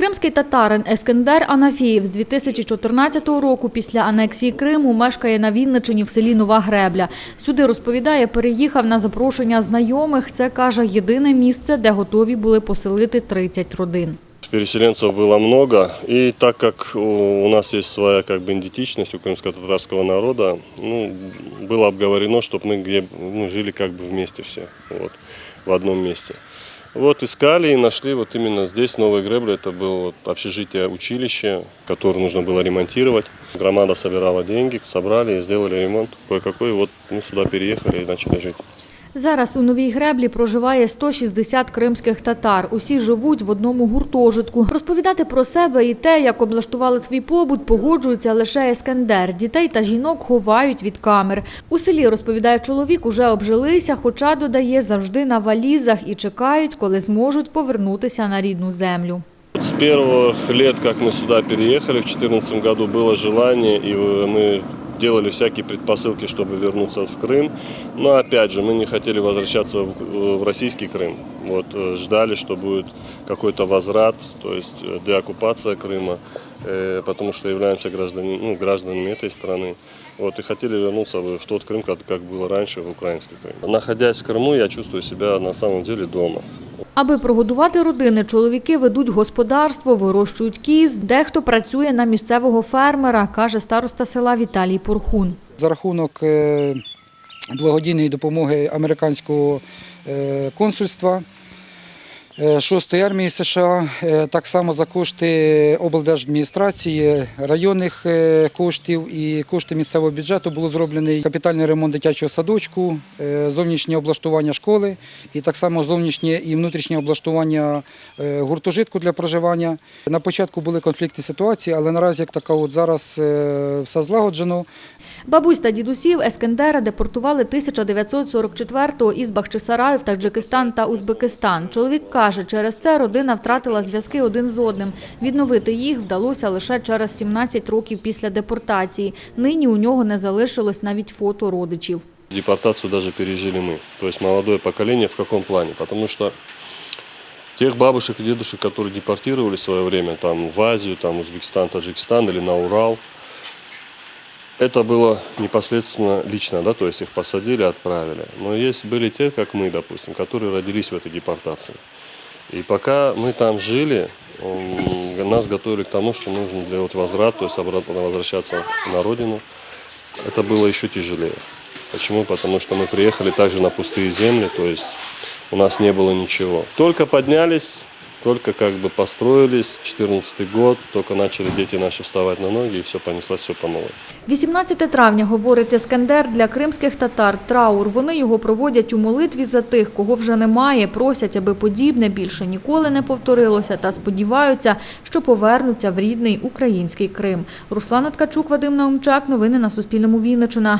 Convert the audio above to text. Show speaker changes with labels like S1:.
S1: Кримський татарин Ескендер Анафієв з 2014 року після анексії Криму мешкає на Вінничині в селі Нова Гребля. Сюди, розповідає, переїхав на запрошення знайомих. Це, каже, єдине місце, де готові були поселити 30 родин.
S2: Переселенцев было много, и так как у у нас есть своя как бы идентичность у крымско-татарского народа, ну, было обговорено, чтобы мы где, ну, жили как бы вместе все, вот, в одном месте. Вот искали и нашли вот именно здесь, Новой Гребле, это было вот общежитие училище, которое нужно было ремонтировать. Громада собирала деньги, собрали и сделали ремонт кое-какой, вот мы сюда переехали и начали жить.
S1: Зараз у Новій Греблі проживає 160 кримських татар. Усі живуть в одному гуртожитку. Розповідати про себе і те, як облаштували свій побут, погоджується лише Ескендер. Дітей та жінок ховають від камер. У селі, розповідає чоловік, уже обжилися, хоча, додає, завжди на валізах і чекають, коли зможуть повернутися на рідну землю.
S2: С первых лет, как мы сюда переехали, в 2014 году было желание, и э, мы делали всякие предпосылки, чтобы вернуться в Крым. Но опять же, мы не хотели возвращаться в э, в российский Крым. Вот, э, ждали, что будет какой-то возврат, то есть э, деоккупация Крыма, э, потому что являемся гражданами, ну, гражданами этой страны. Вот, и хотели вернуться в в тот Крым, как, как было раньше, в украинский Крым. Находясь в Крыму, я чувствую себя на самом деле дома.
S1: Аби прогодувати родини, чоловіки ведуть господарство, вирощують кіз. Дехто працює на місцевого фермера, каже староста села Віталій Порхун.
S3: За рахунок е, благодійної допомоги американського е, консульства. Е, 6-ї армії США, е, так само за кошти облдержадміністрації, районних е, коштів і кошти місцевого бюджету було зроблений капітальний ремонт дитячого садочку, е, зовнішнє облаштування школи і так само зовнішнє і внутрішнє облаштування е, гуртожитку для проживання. На початку були конфліктні ситуації, але наразі як така от зараз е, все злагоджено.
S1: Бабусь та дідусів Ескендера депортували 1944-го із Бахчисараю Таджикистан та Узбекистан. Чоловік каже, через це родина втратила зв'язки один з одним. Відновити їх вдалося лише через 17 років після депортації. Нині у нього не залишилось навіть фото родичів.
S2: Депортацию даже пережили мы. То есть молодое поколение в каком плане? Потому что тех бабушек и дедушек, которые депортировали в свое время там, в Азию, там, Узбекистан, Таджикистан или на Урал, это было непосредственно лично, да, то есть их посадили, отправили. Но есть были те, как мы, допустим, которые родились в этой депортации. И пока мы там жили, м, нас готовили к тому, что нужно делать возврат, то есть обратно возвращаться на родину. Это было еще тяжелее. Почему? Потому что мы приехали также на пустые земли, то есть у нас не было ничего. Только поднялись, только как бы построились, 14 год, только начали дети наши вставать на ноги, и все понеслось все по новой.
S1: 18 травня, говорить Ескендер, для кримських татар траур. Вони його проводять у молитві за тих, кого вже немає, просять, аби подібне більше ніколи не повторилося та сподіваються, що повернуться в рідний український Крим. Руслана Ткачук, Вадим Наумчак. Новини на Суспільному Вінниччина.